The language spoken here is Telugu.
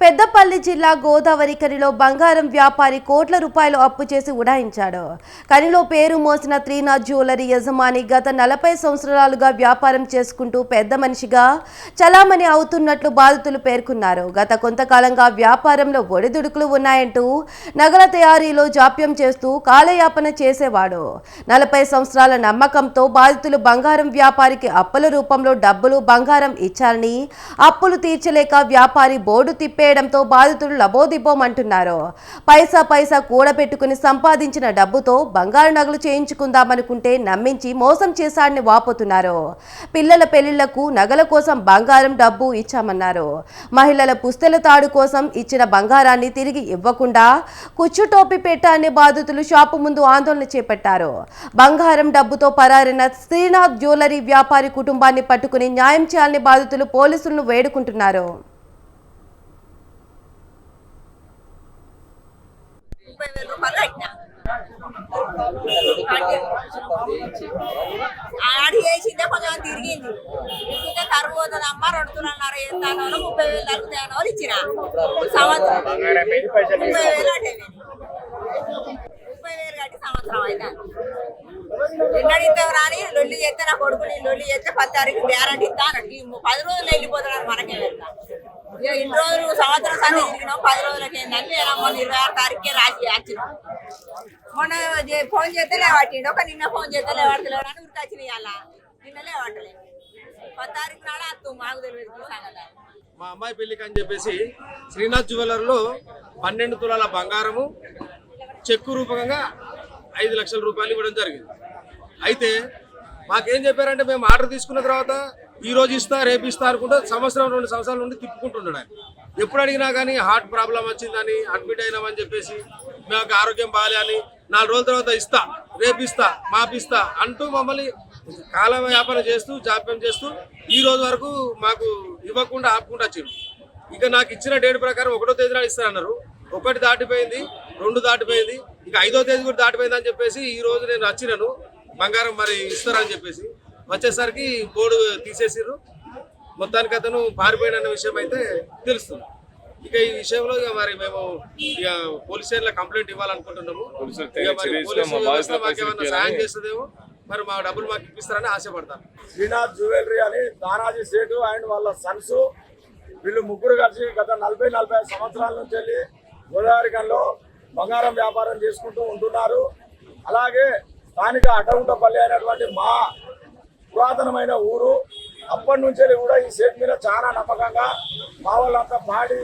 పెద్దపల్లి జిల్లా గోదావరి కనిలో బంగారం వ్యాపారి కోట్ల రూపాయలు అప్పు చేసి ఉడాయించాడు. కనిలో పేరు మోసిన త్రీనాథ్ జ్యువెలరీ యజమాని గత నలభై సంవత్సరాలుగా వ్యాపారం చేసుకుంటూ పెద్ద మనిషిగా చలామణి అవుతున్నట్లు బాధితులు పేర్కొన్నారు. గత కొంతకాలంగా వ్యాపారంలో ఒడిదుడుకులు ఉన్నాయంటూ నగల తయారీలో జాప్యం చేస్తూ కాలయాపన చేసేవాడు. నలభై సంవత్సరాల నమ్మకంతో బాధితులు బంగారం వ్యాపారికి అప్పుల రూపంలో డబ్బులు బంగారం ఇచ్చారని అప్పులు తీర్చలేక వ్యాపారి బోర్డు తిప్పే చేయడంతో బాధితులు లబోదిబ్బోమంటున్నారు. పైసా పైసా కూడబెట్టుకుని సంపాదించిన డబ్బుతో బంగారు నగలు చేయించుకుందామనుకుంటే నమ్మించి మోసం చేశాడని వాపోతున్నారు. పిల్లల పెళ్ళిళ్ళకు నగల కోసం బంగారం డబ్బు ఇచ్చామన్నారు. మహిళల పుస్తల తాడు కోసం ఇచ్చిన బంగారాన్ని తిరిగి ఇవ్వకుండా కుచ్చు టోపీ పెట్టాన్ని బాధితులు షాపు ముందు ఆందోళన చేపట్టారు. బంగారం డబ్బుతో పరారైన శ్రీనాథ్ జ్యువెలరీ వ్యాపారి కుటుంబాన్ని పట్టుకుని న్యాయం చేయాలని బాధితులు పోలీసులను వేడుకుంటున్నారు ముప్పై వేల రూపాయలు కట్టిన ఆడి చేసిందే కొంచెం తిరిగింది తిరిగితే కరువు పోతుంది అమ్మ రెండు తులన్నర వేస్తాను ముప్పై వేలు తగ్గుతాయని వాళ్ళు ఇచ్చిన సంవత్సరం ముప్పై వేలు అంటే ముప్పై వేలు కట్టి సంవత్సరం అయితే ఎన్నడిస్తావు రాని లొల్లి చేస్తే నా కొడుకుని లొల్లి చేస్తే పది తారీఖు గ్యారంటీ ఇస్తా పది రోజులు వెళ్ళిపోతున్నారు మనకే వెళ్తా ఇక ఇన్ని రోజులు సంవత్సరం సార్లు తిరిగినాం పది రోజులకి ఏంటంటే మొన్న ఇరవై ఆరు తారీఖుకే రాసి వచ్చినాం మొన్న ఫోన్ చేస్తే లేవట్టిండు ఒక నిన్న ఫోన్ చేస్తే లేవడతలేడు అని ఉరికి వచ్చినాయి అలా నిన్న లేవట్టలేదు పది తారీఖు నాడు అత్తు మాకు తెలియదు సంగతి. మా అమ్మాయి పెళ్ళికి అని చెప్పేసి శ్రీనాథ్ జ్యువెలర్లో పన్నెండు తులాల బంగారము చెక్కు రూపకంగా ఐదు లక్షల రూపాయలు ఇవ్వడం జరిగింది. అయితే మాకేం చెప్పారంటే మేము ఆర్డర్ తీసుకున్న తర్వాత ఈ రోజు ఇస్తా రేపు ఇస్తా అనుకుంటా సంవత్సరం రెండు సంవత్సరాల నుండి తిప్పుకుంటున్నాడు ఆయన. ఎప్పుడు అడిగినా కానీ హార్ట్ ప్రాబ్లం వచ్చిందని అడ్మిట్ అయినామని చెప్పేసి మాకు ఆరోగ్యం బాగాలే అని నాలుగు రోజుల తర్వాత ఇస్తా రేపు ఇస్తా మాపిస్తా అంటూ మమ్మల్ని కాల వ్యాపారం చేస్తూ జాప్యం చేస్తూ ఈ రోజు వరకు మాకు ఇవ్వకుండా ఆపకుండా వచ్చిండు. ఇక నాకు ఇచ్చిన డేట్ ప్రకారం ఒకటో తేదీ నాడు ఇస్తారన్నారు ఒకటి దాటిపోయింది రెండు దాటిపోయింది ఇక ఐదో తేదీ కూడా దాటిపోయింది అని చెప్పేసి ఈ రోజు నేను వచ్చినాను. బంగారం మరి ఇస్తారని చెప్పేసి వచ్చేసరికి బోర్డు తీసేసిర్రు. మొత్తానికి అతను పారిపోయిన విషయం అయితే తెలుస్తుంది. ఇక ఈ విషయంలో ఇక మరి మేము ఇక పోలీస్ స్టేషన్లో కంప్లైంట్ ఇవ్వాలనుకుంటున్నాము. సాయం చేస్తుందేమో మరి మా డబ్బులు మాకు ఇప్పిస్తారని ఆశపడతాను శ్రీనాథ్ జ్యువెలరీ అని తానాజీ సేటు అండ్ వాళ్ళ సన్స్ వీళ్ళు ముగ్గురు కలిసి గత నలభై నలభై సంవత్సరాల నుంచి వెళ్ళి గోదావరికంలో బంగారం వ్యాపారం చేసుకుంటూ ఉంటున్నారు. అలాగే స్థానిక అటగుంటపల్లి అయినటువంటి మా పురాతనమైన ఊరు అప్పటి నుంచి కూడా ఈ సేట్ మీద చాలా నమ్మకంగా మా వాళ్ళంతా పాడి